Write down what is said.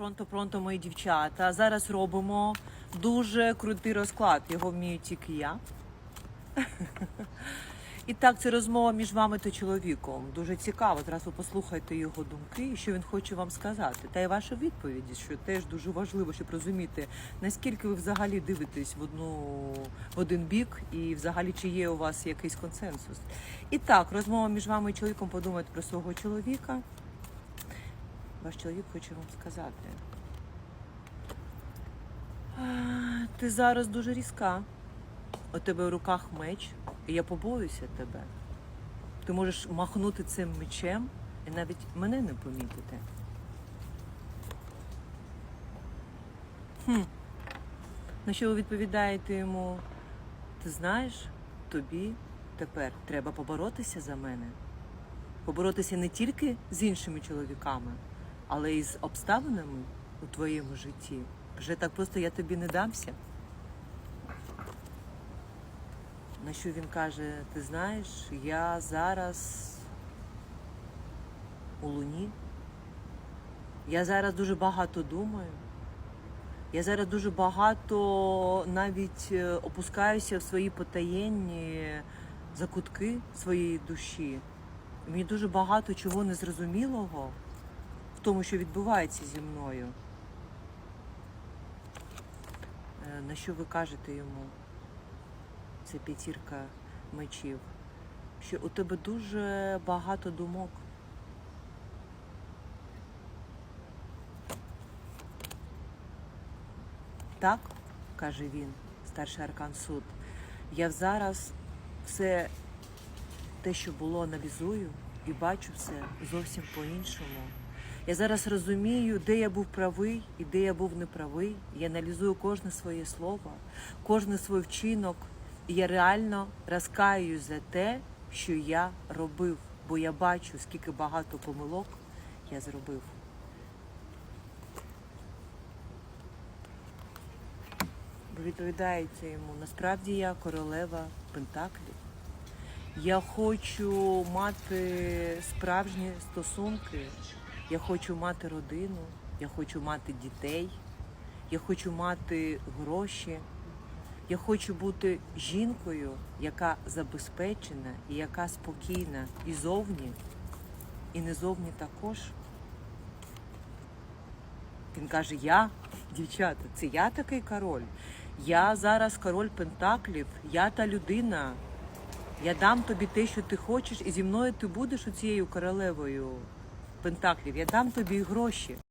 Пронто, пронто, мої дівчата. Зараз робимо дуже крутий розклад. Його вмію тільки я. І так, це розмова між вами та чоловіком. Дуже цікаво. Зараз ви послухайте його думки і що він хоче вам сказати. Та й ваша відповідь, що теж дуже важливо, щоб розуміти, наскільки ви взагалі дивитесь в одну в один бік, і взагалі чи є у вас якийсь консенсус. І так, розмова між вами і чоловіком подумайте про свого чоловіка. Ваш чоловік хоче вам сказати. Ти зараз дуже різка. У тебе в руках меч, і я побоюся тебе. Ти можеш махнути цим мечем і навіть мене не помітити. Хм. На що ви відповідаєте йому? Ти знаєш, тобі тепер треба поборотися за мене. Поборотися не тільки з іншими чоловіками, але й з обставинами у твоєму житті. Вже так просто я тобі не дамся. На що він каже, ти знаєш, я зараз у луні. Я зараз дуже багато думаю. Я зараз дуже багато навіть е, опускаюся в свої потаєнні закутки своєї душі. Мені дуже багато чого незрозумілого тому, що відбувається зі мною. Е, На що ви кажете йому? Це п'ятірка мечів. Що у тебе дуже багато думок. Так, каже він, старший аркан суд. Я зараз все те, що було, аналізую і бачу все зовсім по-іншому. Я зараз розумію, де я був правий і де я був неправий. Я аналізую кожне своє слово, кожен свій вчинок. І я реально розкаюсь за те, що я робив, бо я бачу, скільки багато помилок я зробив. Ви відповідаєте йому, насправді я королева Пентаклів. Я хочу мати справжні стосунки. Я хочу мати родину, я хочу мати дітей, я хочу мати гроші. Я хочу бути жінкою, яка забезпечена і яка спокійна і зовні, і не зовні також. Він каже: Я, дівчата, це я такий король. Я зараз король Пентаклів, я та людина. Я дам тобі те, що ти хочеш, і зі мною ти будеш оцією королевою Пентаклів. Я дам тобі гроші.